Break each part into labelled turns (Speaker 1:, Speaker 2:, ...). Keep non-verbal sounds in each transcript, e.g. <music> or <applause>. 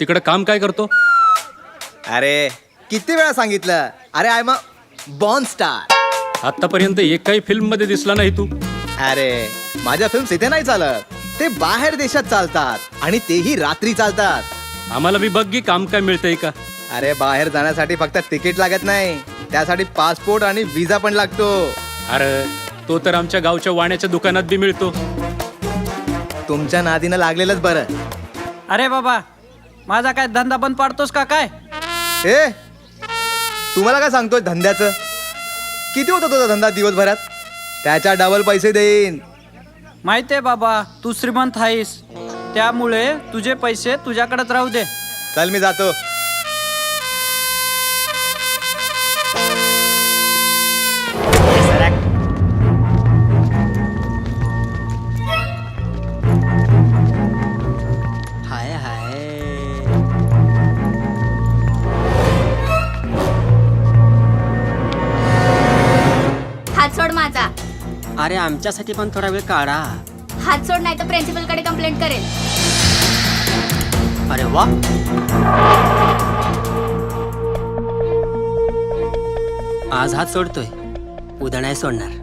Speaker 1: तिकडे काम काय करतो?
Speaker 2: अरे किती वेळा सांगितलं? अरे आय म बॉर्न स्टार
Speaker 1: आतापर्यंत एकही फिल्ममध्ये दिसला नाही तू.
Speaker 2: अरे माझ्या फिल्म्स इथे नाही चालत. ते बाहेर देशात चालतात आणि तेही रात्री चालतात.
Speaker 1: आम्हाला बी बघ की काम काय मिळतंय का?
Speaker 2: अरे बाहेर जाण्यासाठी फक्त तिकीट लागत नाही. त्यासाठी पासपोर्ट आणि विजा पण लागतो.
Speaker 1: अरे तो तर आमच्या गावच्या वाण्याच्या दुकानात बी मिळतो.
Speaker 2: तुमच्या नादीनं लागलेलंच बरं.
Speaker 3: अरे बाबा माझा काय धंदा बंद पाडतोस का काय?
Speaker 2: ए तुम्हाला काय सांगतोय धंद्याचं? किती होता तुझा धंदा दिवसभरात? त्याच्या डबल पैसे देईन.
Speaker 3: माहितीये बाबा तू श्रीमंत आहेस त्यामुळे तुझे पैसे तुझ्याकडेच राहू दे.
Speaker 2: चल मी जातो.
Speaker 4: आमच्यासाठी पण थोडा वेळ काढा.
Speaker 5: हात सोड नाही तर प्रिन्सिपलकडे कंप्लेंट करेल.
Speaker 4: अरे वा. आज हात सोडतोय. उद्या नाही सोडणार.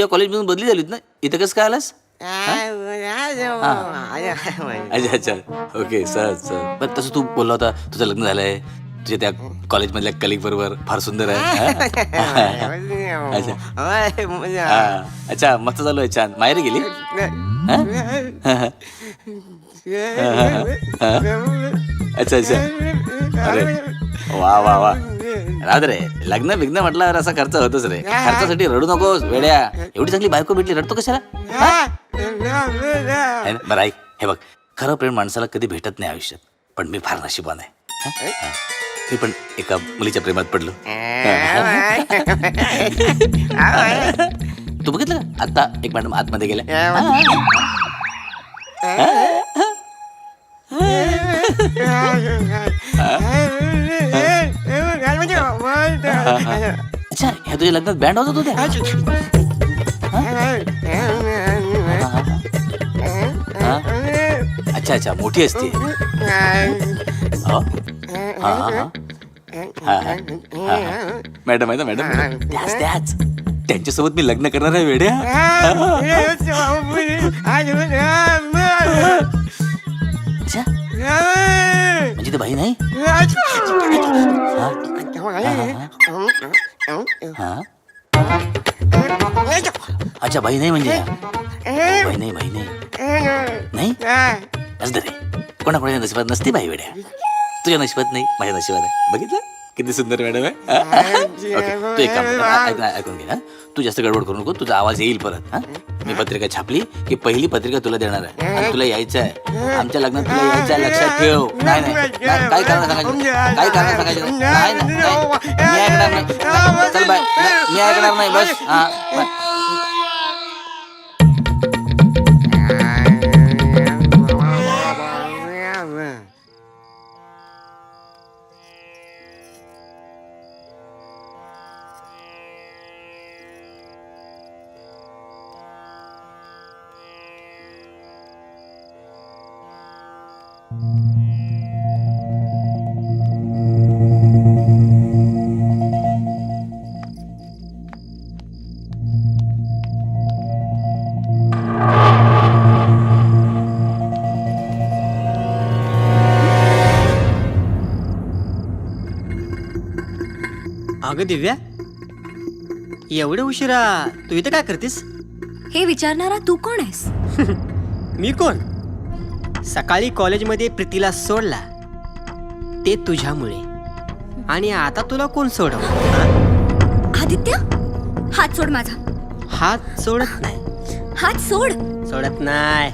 Speaker 6: तुझी या कॉलेजमधून बदली झालीत ना? इथं कसं काय आलास? अच्छा अच्छा. ओके सहज सहज. पण तसं तू बोलला होता तुझं लग्न झालंय. तुझ्या त्या कॉलेजमधल्या कलिग बरोबर फार सुंदर आहे हा? <laughs> अच्छा. हा. अच्छा मस्त चालू आहे छान. माहेरी गेली? हा? <laughs> अच्छा अच्छा. अरे. वा वा वा. राहत रे लग्न बिग्न म्हटल्यावर असा खर्च होतोच रे. खर्चासाठी रडू नकोस वेड्या. एवढी चांगली बायको भेटली रडतो कशाला? हा? ना? बरं ऐक हे बघ. खरं प्रेम माणसाला कधी भेटत नाही आयुष्यात पण मी फार नशिबान आहे. हा? हा. मी पण एका मुलीच्या प्रेमात पडलो. तू बघितलं का? आता एक मॅडम आतमध्ये गेल्या. अच्छा ह्या तुझ्या लग्नात बँड होत होत्या हा? अच्छा अच्छा मोठी असते. हो? हा, हा, हा. हा, हा. हा, हा. मॅडम आहे ना मॅडम? त्याच त्याच. त्यांच्यासोबत मी लग्न करणार आहे वेड्या. अच्छा. म्हणजे ते भाई नाही? हा? अच्छा भाई नाही म्हणजे? भाई नाही भाई नाही। नाही? असं रे कोणाकोणाच्या नशिबात नसते बाई वेड्या। तुझ्या नशिबात नाही माझ्या नशिबात आहे. बघितलं? किती सुंदर मॅडम आहे तू एक काम ऐकून घे तू जास्त गडबड करू नको तुझा आवाज येईल परत हा? मी पत्रिका छापली की पहिली पत्रिका तुला देणार आहे. आणि तुला यायचं आहे. आमच्या लग्नात तुला यायचं आहे लक्षात ठेव. नाही नाही. नाही, काय कारण सांगायचं काय कारण सांगायचं नाही. नाही नाही. मी ऐकणार नाही. चल बाय. नाही, मी ऐकणार नाही. बस. हा बाय.
Speaker 4: अगं दिव्या एवढे उशिरा तू इथं काय करतेस?
Speaker 7: हे विचारणारा तू कोण आहेस? <laughs>
Speaker 4: मी कोण? सकाळी कॉलेजमध्ये प्रीतीला सोडला. ते तुझ्यामुळे. आणि आता तुला कोण सोडव
Speaker 7: आदित्य हात सोड माझा.
Speaker 4: हात सोडत नाही.
Speaker 7: हात सोड.
Speaker 4: सोडत नाही.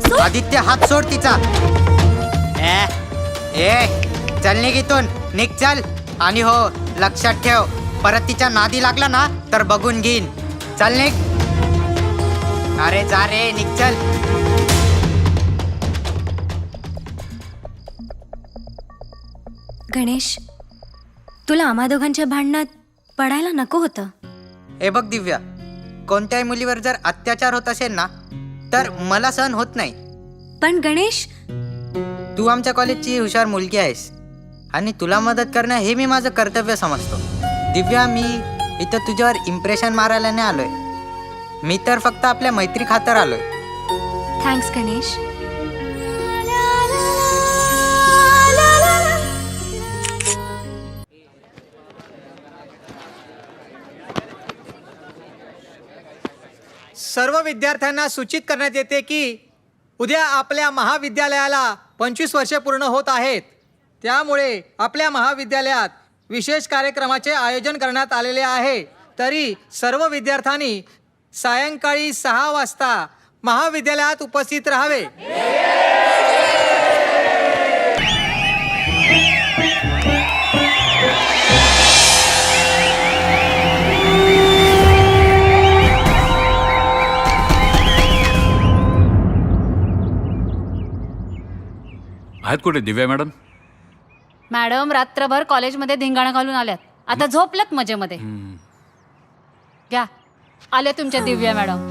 Speaker 7: सोड.
Speaker 8: आदित्य हात सोड तिचा. ए ए चल निघ इथून. निघ चल. आणि हो लक्षात ठेव परत तिच्या नादी लागला ना तर बघून घेईन. चल निघ. अरे जा रे निघ चल.
Speaker 7: गणेश तुला आम्हा दोघांच्या भांडणात पडायला नको होतं.
Speaker 8: हे बघ दिव्या कोणत्याही मुलीवर जर अत्याचार होत असेल ना तर मला सहन होत नाही.
Speaker 7: पण गणेश
Speaker 8: तू आमच्या कॉलेजची हुशार मुलगी आहेस. आणि तुला मदत करणं हे मी माझं कर्तव्य समजतो. दिव्या मी इथं तुझ्यावर इम्प्रेशन मारायला नाही आलोय. मी तर फक्त आपल्या मैत्री खातर आलोय.
Speaker 7: थँक्स गणेश
Speaker 9: सर्व विद्यार्थ्यांना सूचित करण्यात येते की उद्या आपल्या महाविद्यालयाला पंचवीस वर्षे पूर्ण होत आहेत. त्यामुळे आपल्या महाविद्यालयात विशेष कार्यक्रमाचे आयोजन करण्यात आलेले आहे. तरी सर्व विद्यार्थ्यांनी सायंकाळी सहा वाजता महाविद्यालयात उपस्थित राहावे.
Speaker 1: आहेत कुठे दिव्या मॅडम?
Speaker 10: मॅडम रात्रभर कॉलेजमध्ये धिंगाणा घालून आल्यात. आता झोपल्यात मजेमध्ये. घ्या. आल्या तुमच्या दिव्या मॅडम.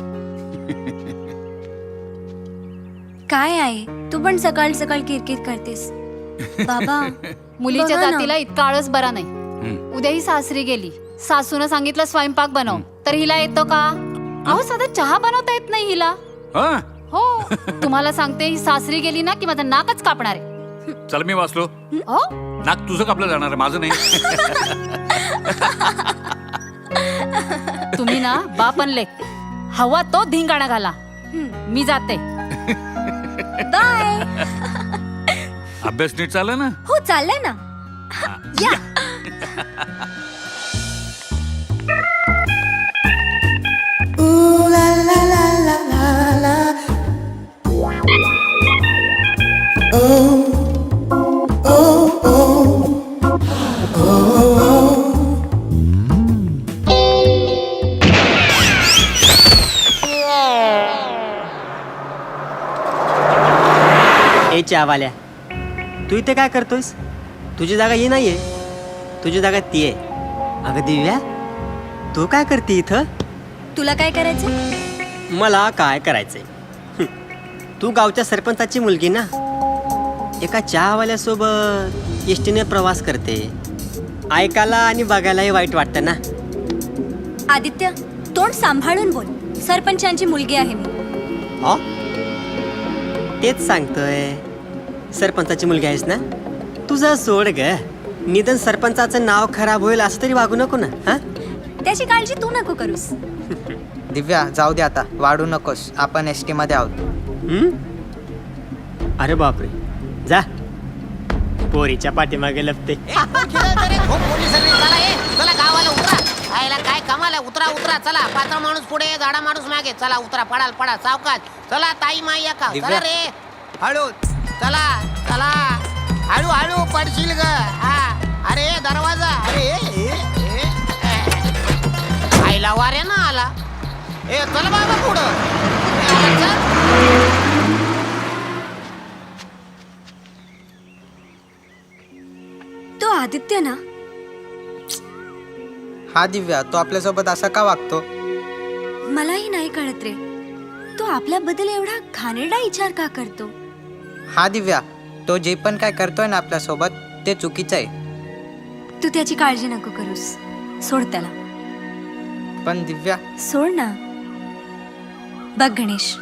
Speaker 7: काय आहे तू पण सकाळ सकाळ किरकिर करतेस. बाबा <laughs>
Speaker 10: मुलीच्या
Speaker 7: बघा ना.
Speaker 10: जातीला इतका आळस बरा नाही. उद्या ही सासरी गेली. सासूनं सांगितलं स्वयंपाक बनव. तर हिला येतो का? अहो साधा चहा बनवता येत नाही हिला.
Speaker 1: हा?
Speaker 10: हो. तुम्हाला सांगते ही सासरी गेली ना की माझं नाकच कापणार आहे.
Speaker 1: चल मी वाचलो.
Speaker 10: हो?
Speaker 1: नाक तुझं कापलं जाणार आहे माझं नाही.
Speaker 10: तुम्ही ना बाप आणि लेक हवा तो धिंगाणा घाला. मी जाते.
Speaker 7: बाय.
Speaker 1: अभ्यास नीट चालला ना?
Speaker 7: हो चाललंय ना. या.
Speaker 4: ए चावाल्या तू इथे काय करतोयस? तुझी जागा ही नाहीये. तुझी जागा ती आहे. अगं दिव्या तू काय करते इथं?
Speaker 7: तुला काय करायचं
Speaker 4: मला काय करायचंय? हं. तू गावच्या सरपंचाची मुलगी ना? एका चहावाल्यासोबत एसटीने प्रवास करते. ऐकायला आणि बघायलाही वाईट वाटतं ना?
Speaker 7: आदित्य तोंड सांभाळून बोल. सरपंचांची मुलगी आहे मी
Speaker 4: हो? तेच सांगतोय. सरपंचाची मुलगी आहेस ना? तुझं सोड ग. निधन सरपंचाचं नाव खराब होईल असं तरी वागू नको ना हा?
Speaker 7: त्याची काळजी तू नको करूस. <laughs>
Speaker 8: दिव्या जाऊ दे आता. वाढू नकोस. आपण एसमध्ये आहोत.
Speaker 4: हं? अरे बापरे. जा.
Speaker 11: पोरीच्या पाठीमागे लपते.
Speaker 12: चला ये चला गावाला उतरा. आयला काय कमाल? आहे उतरा उतरा. चला पात्र माणूस पुढे झाडा माणूस मागे. चला उतरा. पडाल पडा सावकाश. चला ताई माई का चला रे. हळू चला चला. हळू हळू पडशील ग. हा. अरे दरवाजा. अरे. आईला वारे ना आला. ए चल बाबा पुढं. ए, आला, चल.
Speaker 7: तो आदित्य ना?
Speaker 8: हा दिव्या तो आपल्यासोबत असा का वागतो?
Speaker 7: मलाही नाही कळत रे. तो आपल्याबद्दल एवढा घाणेरडा विचार का करतो?
Speaker 8: हा दिव्या तो जे पण काय करतोय ना आपल्यासोबत ते चुकीचं आहे.
Speaker 7: तू त्याची काळजी नको करूस. सोड त्याला.
Speaker 8: पण दिव्या.
Speaker 7: सोड ना. बघ गणेश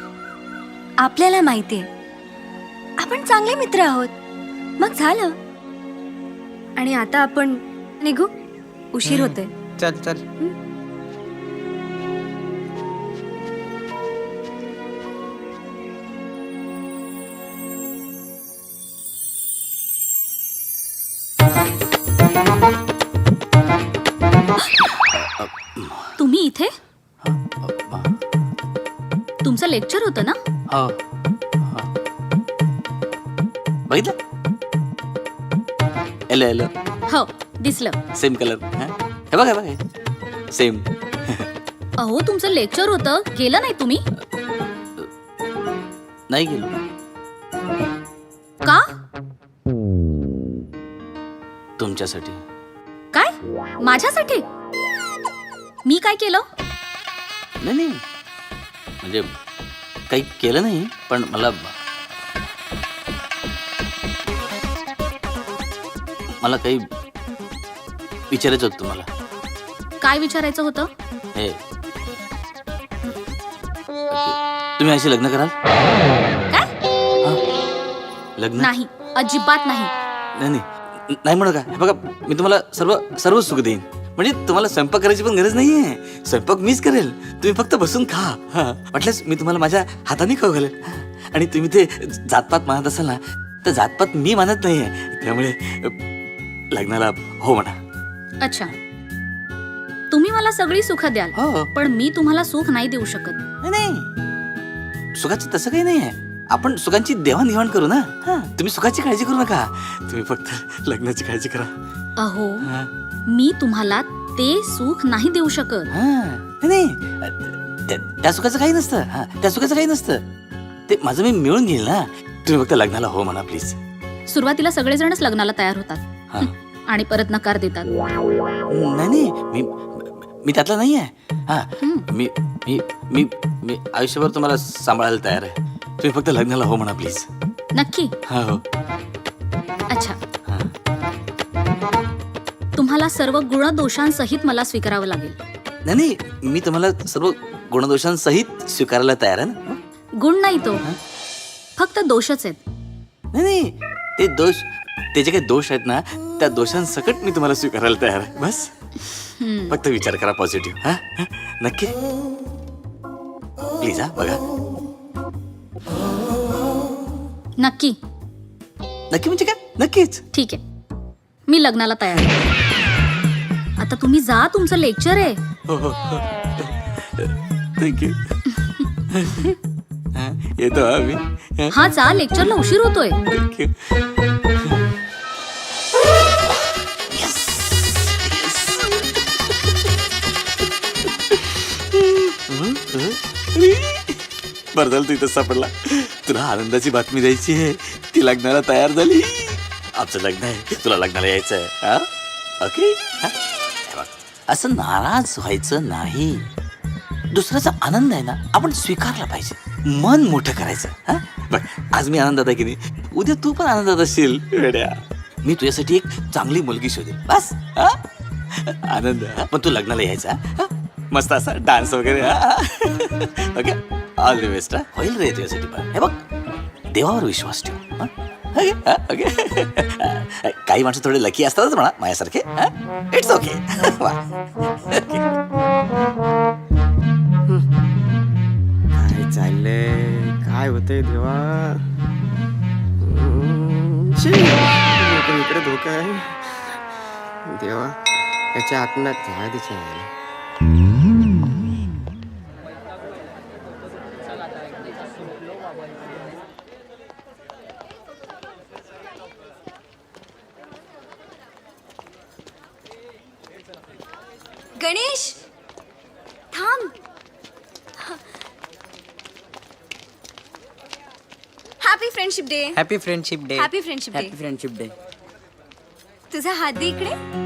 Speaker 7: आपल्याला माहितीये आपण चांगले मित्र आहोत. मग झालं. आणि आता आपण निघू. उशीर होतोय.
Speaker 8: चल चल.
Speaker 5: लेक्चर होतं ना?
Speaker 6: हो. बघितलं? एलो एलो
Speaker 5: हो दिसलं.
Speaker 6: सेम कलर हे? बघा हे बघा. सेम
Speaker 5: अहो तुमचं लेक्चर होतं. गेलं नाही तुम्ही?
Speaker 6: नाही गेलो
Speaker 5: का?
Speaker 6: तुमच्यासाठी.
Speaker 5: काय? माझ्यासाठी? मी काय केलं?
Speaker 6: नाही नाही. म्हणजे काही केलं नाही पण मला मला काही विचारायचं होतं तुम्हाला.
Speaker 5: काय विचारायचं होतं?
Speaker 6: हे. तुम्ही अशी लग्न कराल?
Speaker 5: काय?
Speaker 6: लग्न?
Speaker 5: नाही अजिबात नाही.
Speaker 6: नाही नाही. नाही म्हणू का? हे बघा मी तुम्हाला सर्व सर्व सुख देईन. म्हणजे तुम्हाला स्वयंपाक करायची पण गरज नाहीये. स्वयंपाक मीच करेल. तुम्ही फक्त बसून खा. हा. म्हटल्यास मी तुम्हाला माझ्या हाताने खाऊ घालेल. आणि तुम्ही ते जातपात मानत असाल ना तर जातपात मी मानत नाहीये. त्यामुळे लग्नाला हो म्हणा.
Speaker 5: अच्छा. तुम्ही मला सगळी सुख द्याल
Speaker 6: हो.
Speaker 5: पण मी तुम्हाला सुख नाही देऊ शकत.
Speaker 6: नाही नाही. सुखाचं तसं काही नाही आहे आपण सुखांची देवाणघेवाण करू ना. हा. तुम्ही सुखाची काळजी करू नका. तुम्ही फक्त लग्नाची काळजी करा.
Speaker 5: अहो.
Speaker 6: हा.
Speaker 5: मी तुम्हाला ते सुख नाही देऊ शकत.
Speaker 6: हा नाही, नाही. त्या- त्या सुखाचं काही नसतं. हा त्या सुखाचं काही नसतं. ते माझं मी मिळून घेईल ना. तुम्ही फक्त लग्नाला हो म्हणा प्लीज
Speaker 5: सुरुवातीला सगळेजणच लग्नाला तयार होतात.
Speaker 6: हा. <laughs>
Speaker 5: आणि परत नकार देतात.
Speaker 6: नाही नाही. मी मी त्यातला नाही आहे हा
Speaker 5: हम्म.
Speaker 6: मी मी मी मी आयुष्यभर तुम्हाला सांभाळायला तयार आहे. तुम्ही फक्त लग्नाला हो म्हणा प्लीज
Speaker 5: नक्की.
Speaker 6: हा हो.
Speaker 5: अच्छा. तुम्हाला सर्व गुणदोषांसहित मला स्वीकारावं लागेल.
Speaker 6: नाही नाही मी तुम्हाला सर्व गुणदोषांसहित स्वीकारायला तयार आहे ना?
Speaker 5: गुण नाही तो. फक्त दोषच आहेत.
Speaker 6: नाही नाही ते दोष ते जे काही दोष आहेत ना त्या दोषांसकट मी तुम्हाला स्वीकारायला तयार आहे. बस. फक्त विचार करा पॉझिटिव्ह हा? हा? नक्की? प्लीज हा बघा.
Speaker 5: नक्की.
Speaker 6: नक्की म्हणजे काय? नक्कीच.
Speaker 5: ठीक आहे. मी लग्नाला तयार आहे. आता तुम्ही जा तुमचं लेक्चर आहे.
Speaker 6: थँक्यू येतो हा मी.
Speaker 5: हा. जा लेक्चरला उशीर होतोय.
Speaker 6: थँक्यू बरं झालं तू इथं सापडला. तुला आनंदाची बातमी द्यायची आहे. ती लग्नाला तयार झाली. आमचं लग्न आहे. तुला लग्नाला यायचं आहे हा? ओके हा? असं नाराज व्हायचं नाही. दुसऱ्याचा आनंद आहे ना आपण स्वीकारला पाहिजे. मन मोठं करायचं हा? बघ आज मी आनंदात आहे की नाही? उद्या तू पण आनंदात असशील वेड्या. मी तुझ्यासाठी एक चांगली मुलगी शोधेल बस हा? आनंद. हा? पण तू लग्नाला यायचा हा? मस्त असा डान्स वगैरे ओके? ऑल द बेस्ट होईल रे तुझ्यासाठी पण. हे बघ देवावर विश्वास ठेव हा? ओके काही माणसं थोडे लकी असतातच म्हणा माझ्यासारखे इट्स ओके
Speaker 11: काय चाललंय? काय होतंय देवा?
Speaker 8: इकडे धोका आहे. देवा याच्या आत्म्यात झाड
Speaker 7: गणेश? थांब. Happy friendship day
Speaker 8: happy friendship day
Speaker 7: happy friendship day
Speaker 8: friendship day
Speaker 7: तुझा हात दे इकडे.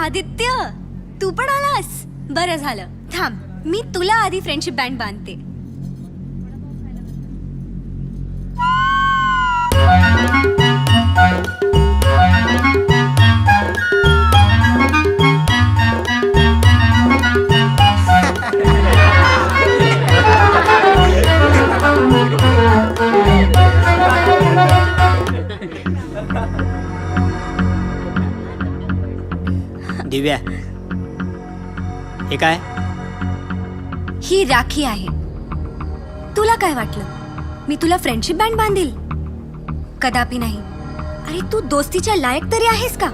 Speaker 7: आदित्य तू पण आलास? बरं झालं. थांब मी तुला आधी फ्रेंडशिप बँड बांधते.
Speaker 4: दिव्या. हे काय?
Speaker 7: ही राखी आहे. तुला काय वाटलं? मी तुला फ्रेंडशिप बँड बांधील? कदापि नाही. अरे तू दोस्तीच्या लायक तरी आहेस का?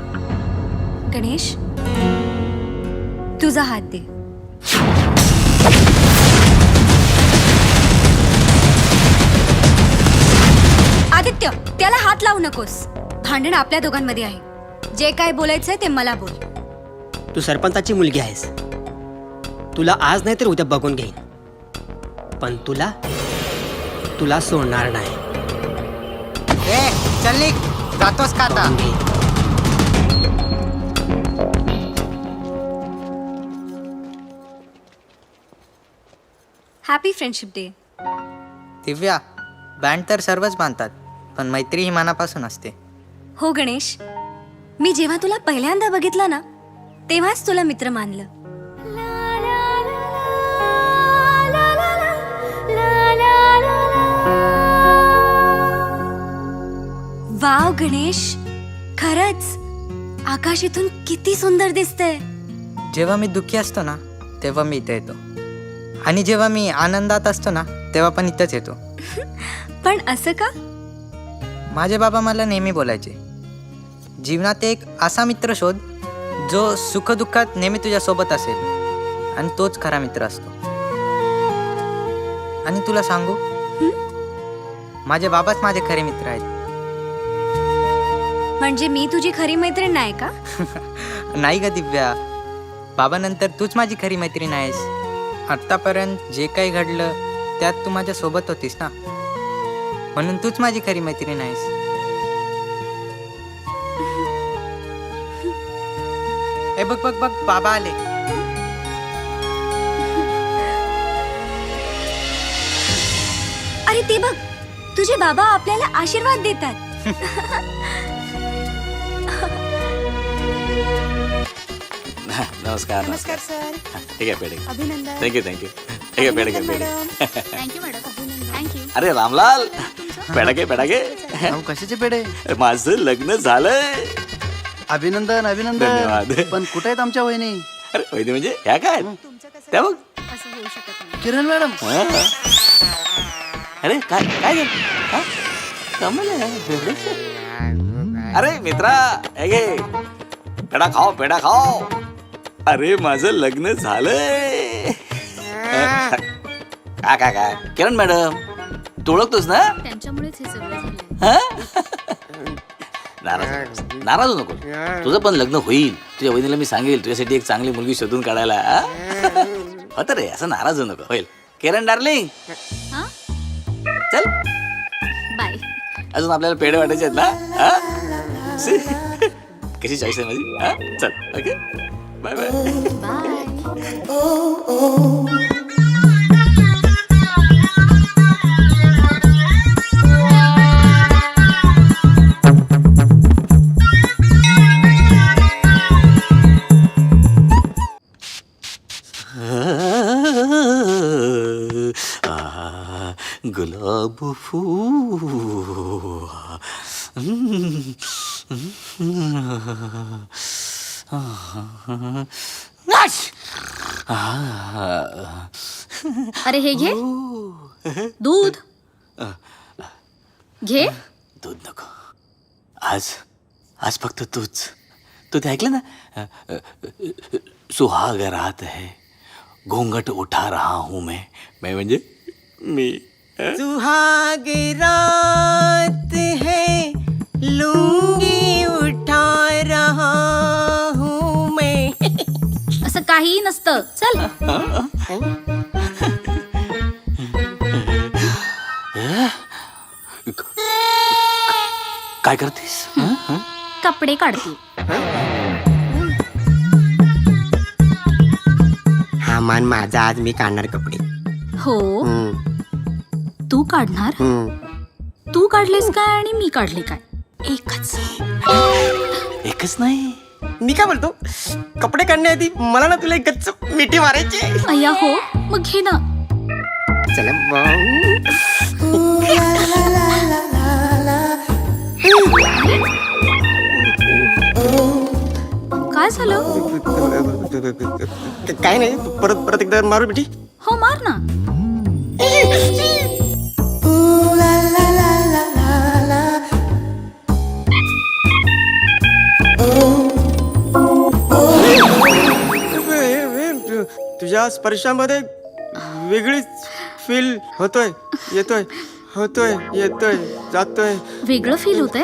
Speaker 7: गणेश तुझा हात दे. आदित्य त्याला हात लावू नकोस. भांडण आपल्या दोघांमध्ये आहे. जे काय बोलायचंय ते मला बोल.
Speaker 4: तू सरपंचाची मुलगी आहेस. तुला आज नाही तर उद्या बघून घेईन. पण तुला तुला सोडणार नाही.
Speaker 8: ए चल निघ. जातोस का आता?
Speaker 4: बघून घेईन
Speaker 7: happy friendship day
Speaker 8: Divya band तर सर्वच बांधतात पण मैत्री ही मनापासून असते.
Speaker 7: हो गणेश मी जेव्हा तुला पहिल्यांदा बघितलं ना तेव्हाच तुला मित्र मानलं. वाव गणेश खरंच आकाश इथून किती सुंदर दिसतंय.
Speaker 8: जेव्हा मी दुःखी असतो ना तेव्हा मी इथे येतो. आणि जेव्हा मी आनंदात असतो ना तेव्हा पण इथंच येतो. <laughs>
Speaker 7: पण असं का?
Speaker 8: माझे बाबा मला नेहमी बोलायचे. जीवनात एक असा मित्र शोध जो सुखदुःखात नेहमी तुझ्या सोबत असेल आणि तोच खरा मित्र असतो. आणि तुला सांगू? माझे बाबाच माझे खरे मित्र आहेत.
Speaker 7: म्हणजे मी तुझी खरी मैत्रीण नाही का? <laughs>
Speaker 8: नाही का दिव्या. बाबानंतर तूच माझी खरी मैत्रीण आहेस. आत्तापर्यंत जे काही घडलं त्यात तू माझ्या सोबत होतीस ना? म्हणून तूच माझी खरी मैत्रीण आहेस. ए बघ बघ बघ बाबा आले.
Speaker 7: अरे ते बघ तुझे बाबा आपल्याला आशीर्वाद देतात.
Speaker 6: नमस्कार. नमस्कार सर. ठीक आहे पेढे अभिनंदन. थँक्यू थँक्यू ठीक आहे पेढे
Speaker 5: थँक्यू मॅडम थँक्यू
Speaker 6: अरे रामलाल पेढा घे
Speaker 2: कशाचे पेढे
Speaker 6: माझं लग्न झालंय.
Speaker 2: अभिनंदन
Speaker 6: धन्यवाद.
Speaker 2: अभिनंदन पण कुठे आहेत आमच्या वहिनी?
Speaker 6: अरे वैद्य म्हणजे ह्या काय? त्या बघ.
Speaker 2: किरण मॅडम.
Speaker 6: हा. अरे काय काय झालं? हा? कमाल आहे. अरे मित्रा हे घे. पेढा खाओ पेढा खाओ. अरे माझं लग्न झालंय. काय काय काय? किरण मॅडम तू ओळखतोस ना?
Speaker 5: त्यांच्यामुळेच हे सगळं झालं
Speaker 6: हा? नाराज. नाराज होऊ नको तुझं पण लग्न होईल. तुझ्या वहिनीला मी सांगेल तुझ्यासाठी एक चांगली मुलगी शोधून काढायला हा? होतं रे असं नाराज होऊ नको. होईल. किरण डार्लिंग!
Speaker 5: हा?
Speaker 6: चल.
Speaker 5: बाय.
Speaker 6: अजून आपल्याला पेढे वाटायचे आहेत ना? हा? सी. कशी चॉईस आहे माझी? हा? चल. ओके. Bye bye.
Speaker 5: बाय.
Speaker 6: गुलाब फूल।
Speaker 5: अरे हे घे। दूध। घे।
Speaker 6: दूध नको। आज आज फक्त तूच। तू ते ऐकलं ना? सुहाग रात है। घोंगट उठा रहा हूँ मैं। मैं म्हणजे मी।
Speaker 4: सुहाग रात है लुंगी उठा रहा हूँ मैं।
Speaker 5: असं काहीही नसतं. चल.
Speaker 6: काय करतेस? हं? हं?
Speaker 5: कपडे काढते.
Speaker 4: हा मान माझा आज मी काढणार कपडे.
Speaker 5: हो.
Speaker 4: हम्म,
Speaker 5: तू काढणार?
Speaker 4: हम्म.
Speaker 5: तू काढलेस काय आणि मी काढले काय? एकच.
Speaker 6: एकच नाही.
Speaker 4: मी काय बोलतो? कपडे काढण्याआधी मला ना तुला एक गच्च मिठी मारायची
Speaker 5: अय्या हो. मग घे ना.
Speaker 4: चला.
Speaker 5: काय झालं?
Speaker 4: काय नाही परत परत एकदा मारू मिठी.
Speaker 5: हो मार ना.
Speaker 4: तुझ्या स्पर्शामध्ये वेगळीच फील होतोय येतोय होतोय येतोय जातोय.
Speaker 5: वेगळं फील होतंय?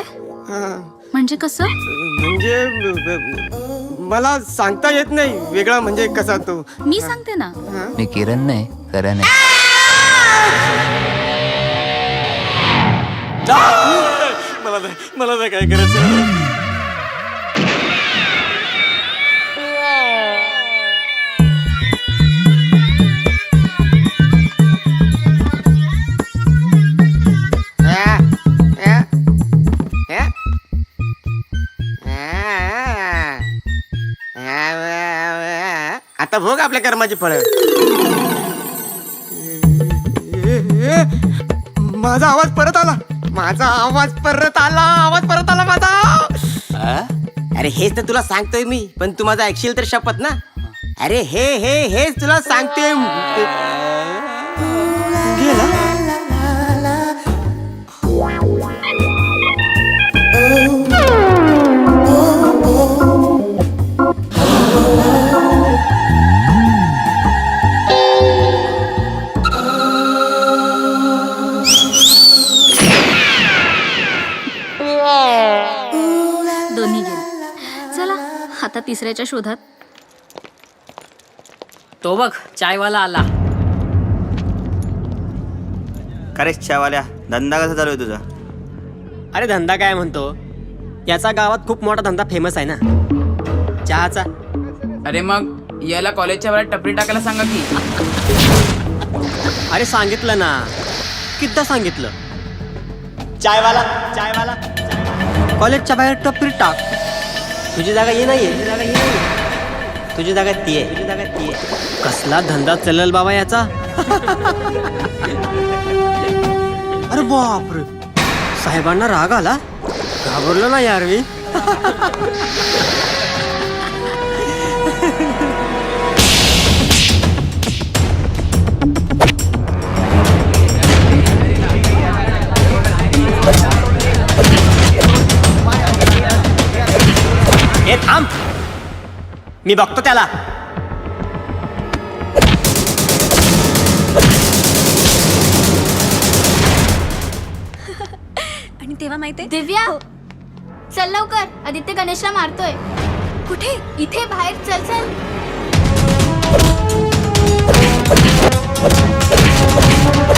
Speaker 4: हा.
Speaker 5: म्हणजे कसं?
Speaker 4: म्हणजे ब- ब- मला सांगता येत नाही वेगळा म्हणजे कसा तो.
Speaker 5: मी सांगते ना.
Speaker 13: मी किरण नाही करण आहे
Speaker 6: मला नाही मला नाही काय करायचं.
Speaker 4: आता भोग आपल्या कर्माची फळ. माझा आवाज परत आला. माझा आवाज परत आला आवाज परत आला माझा. अरे हेच तर तुला सांगतोय मी पण तू माझा ऐकशील तर शपथ ना. अरे हे हे हेच तुला सांगतोय.
Speaker 5: दोन्ही गेले. चला आता तिसऱ्याच्या शोधात.
Speaker 8: तो बघ चायवाला आला.
Speaker 2: खरेच चहावाल्या धंदा कसा चालू आहे तुझा?
Speaker 4: अरे धंदा काय म्हणतो? याचा गावात खूप मोठा धंदा फेमस आहे ना. चहाचा.
Speaker 13: अरे मग याला कॉलेजच्या वेळात टपरी टाकायला सांगा की.
Speaker 4: अरे सांगितलं ना. किद्दा सांगितलं? चायवाला चायवाला. कॉलेजच्या बाहेर टपरी टाक. तुझी जागा ये नाहीये. तुझी जागा ये तुझी जागा ती आहे तुझी जागा ती आहे कसला धंदा चलल बाबा याचा? अरे बापरे. साहेबांना राग आला? घाबरलो ना यार मी. मी बघतो त्याला.
Speaker 7: आणि तेव्हा माहितीये
Speaker 5: दिव्या! चल लवकर. आदित्य गणेशला मारतोय.
Speaker 7: कुठे?
Speaker 5: इथे बाहेर. चल चल.
Speaker 7: आदित्य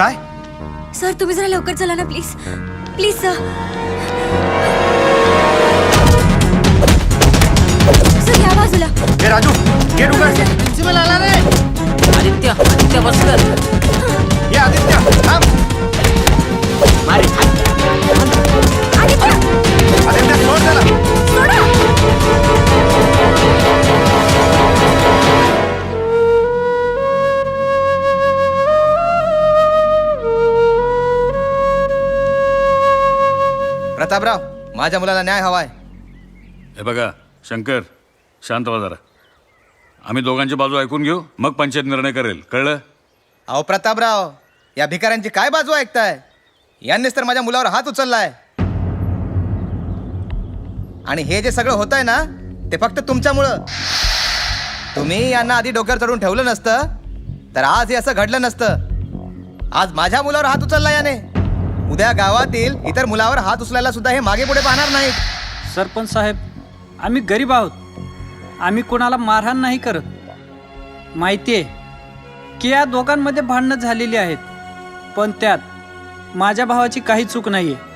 Speaker 2: काय?
Speaker 7: सर तुम्ही जरा लवकर चला ना प्लीज प्लीज सर सर या बाजूला.
Speaker 2: हे राजू गेट उघड.
Speaker 12: प्रिन्सिपल आला रे.
Speaker 13: आदित्य आदित्य बस कर
Speaker 2: ये आदित्य थांब.
Speaker 7: आदित्य!
Speaker 2: आदित्य सोड त्याला. प्रतापराव माझ्या मुलाला न्याय हवाय.
Speaker 14: हे बघा शंकर शांत व्हा जरा. आम्ही दोघांची बाजू ऐकून घेऊ मग पंचायत निर्णय करेल. कळलं?
Speaker 2: अहो प्रतापराव या भिकाऱ्यांची काय बाजू ऐकताय? यांनीच तर माझ्या मुलावर हात उचललाय. आणि हे जे सगळं होत आहे ना ते फक्त तुमच्यामुळं. तुम्ही यांना आधी डोक्यावर चढून ठेवलं नसतं तर आज हे असं घडलं नसतं. आज माझ्या मुलावर हात उचलला याने. उद्या गावातील इतर मुलावर हात उचलायला सुद्धा हे मागे पुढे पाहणार नाहीत.
Speaker 3: सरपंच साहेब आम्ही गरीब आहोत. आम्ही कोणाला मारहाण नाही करत. माहिती आहे की या दोघांमध्ये भांडणं झालेली आहेत. पण त्यात माझ्या भावाची काही चूक नाही आहे